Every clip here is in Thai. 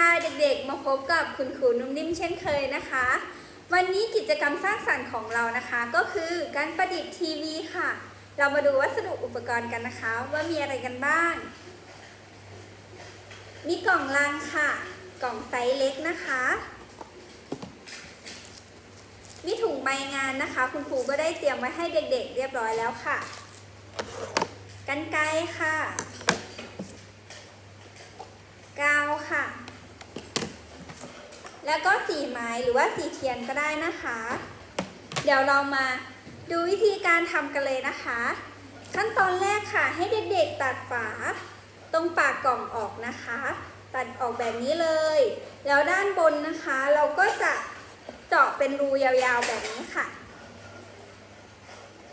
ค่ะเด็กๆ มาพบกับคุณครูนุ่มนิ่มเช่นเคยนะคะ วันนี้กิจกรรมสร้างสรรค์ของเรานะคะ ก็คือการประดิษฐ์ทีวีค่ะ เรามาดูวัสดุอุปกรณ์กันนะคะ ว่ามีอะไรกันบ้าง มีกล่องลังค่ะ กล่องไซส์เล็กนะคะ มีถุงใบงานนะคะ คุณครูก็ได้เตรียมไว้ให้เด็กๆ เรียบร้อยแล้วค่ะ กันไกค่ะ กาวค่ะ แล้วก็สีไม้หรือว่าสีเทียนก็ได้นะคะ เดี๋ยวเรามาดูวิธีการทำกันเลยนะคะ ขั้นตอนแรกค่ะ ให้เด็กๆตัดฝา ตรงปากกล่องออกนะคะ ตัดออกแบบนี้เลย แล้วด้านบนนะคะ เราก็จะเจาะเป็นรูยาวๆแบบนี้ค่ะ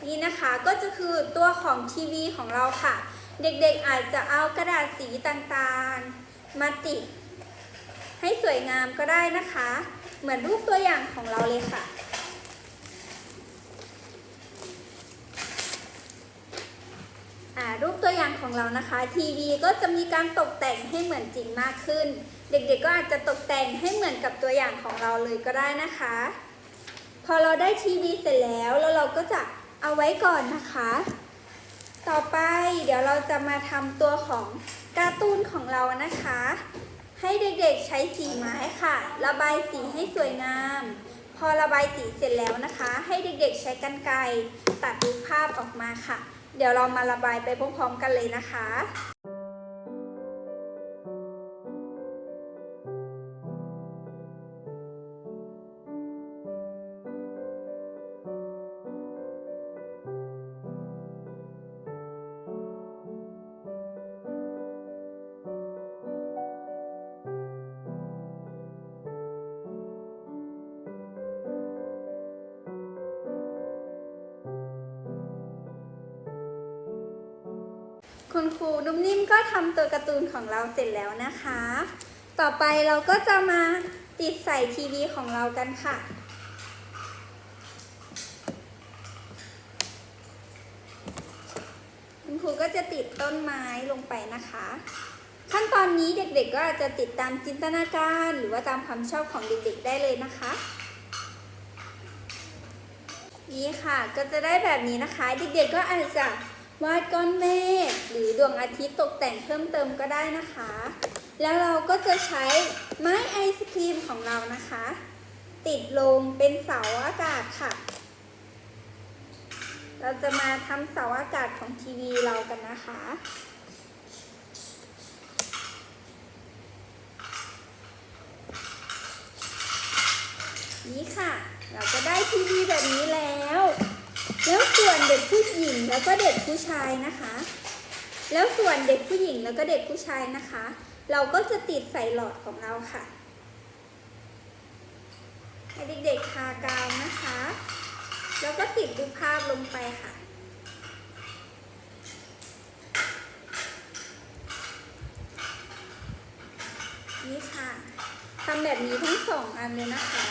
นี่นะคะก็จะคือตัวของทีวีของเราค่ะ เด็กๆอาจจะเอากระดาษสีต่างๆ มาติด ให้สวยงามก็ได้นะคะ เหมือนรูปตัวอย่างของเราเลยค่ะอ่ารูปตัวอย่างของเรานะคะ ทีวีก็จะมีการตกแต่งให้เหมือนจริงมากขึ้น เด็กๆก็อาจจะตกแต่งให้เหมือนกับตัวอย่างของเราเลยก็ได้นะคะ พอเราได้ทีวีเสร็จแล้วแล้วเราก็จะเอาไว้ก่อนนะคะ ต่อไปเดี๋ยวเราจะมาทำตัวของการ์ตูนของเรานะคะ ให้เด็กๆใช้สีไม้ค่ะ ระบายสีให้สวยงาม พอระบายสีเสร็จแล้วนะคะ ให้เด็กๆใช้กรรไกรตัดรูปภาพออกมาค่ะ เดี๋ยวเรามาระบายไปพร้อมๆกันเลยนะคะ คุณครูนุ่มนิ่มก็ทำตัวการ์ตูนของเราเสร็จแล้วนะคะ ต่อไปเราก็จะมาติดใส่ทีวีของเรากันค่ะ คุณครูก็จะติดต้นไม้ลงไปนะคะ ขั้นตอนนี้เด็กๆก็อาจจะติดตามจินตนาการหรือว่าตามความชอบของเด็กๆได้เลยนะคะนี่ค่ะก็จะได้แบบนี้นะคะ เด็กๆก็อาจจะ วาดก้อนเมฆหรือดวงอาทิตย์ตกแต่งเพิ่มเติมก็ได้นะคะ แล้วเราก็จะใช้ไม้ไอศครีมของเรานะคะ ติดลงเป็นเสาอากาศค่ะ เราจะมาทำเสาอากาศของทีวีเรากันนะคะนี่ค่ะ เราก็ได้ทีวีแบบนี้แล้ว แล้วส่วนเด็กผู้หญิงแล้วก็เด็กผู้ชายนะคะ แล้วส่วนเด็กผู้หญิงแล้วก็เด็กผู้ชายนะคะ เราก็จะติดใส่หลอดของเราค่ะให้เด็กๆทากาวนะคะ แล้วก็ติดรูปภาพลงไปค่ะนี่ค่ะทำแบบนี้ทั้งสองอันเลยนะคะ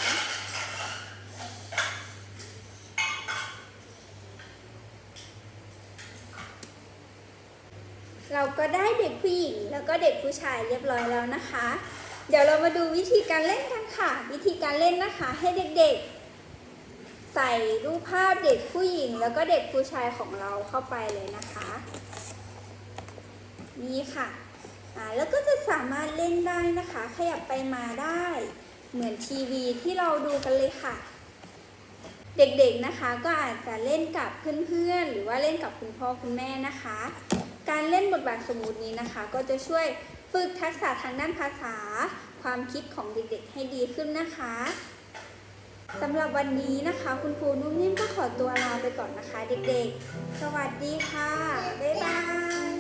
เราก็ได้เด็กผู้หญิงแล้วก็เด็กผู้ชายเรียบร้อยแล้วนะคะ เดี๋ยวเรามาดูวิธีการเล่นกันค่ะ วิธีการเล่นนะคะให้เด็กๆ ใส่รูปภาพเด็กผู้หญิง แล้วก็เด็กผู้ชายของเราเข้าไปเลยนะคะนี่ค่ะแล้วก็จะสามารถเล่นได้นะคะ ขยับไปมาได้ เหมือนทีวีที่เราดูกันเลยค่ะ เด็กๆนะคะก็อาจจะเล่นกับเพื่อนๆ หรือว่าเล่นกับคุณพ่อคุณแม่นะคะ เล่นบทบาทสมมุตินี้นะคะ ก็จะช่วยฝึกทักษะทางด้านภาษา ความคิดของเด็กๆ ให้ดีขึ้นนะคะสำหรับวันนี้นะคะ คุณครูนุ่มนิ่มก็ขอตัวลาไปก่อนนะคะ เด็กๆ สวัสดีค่ะ บ๊ายบาย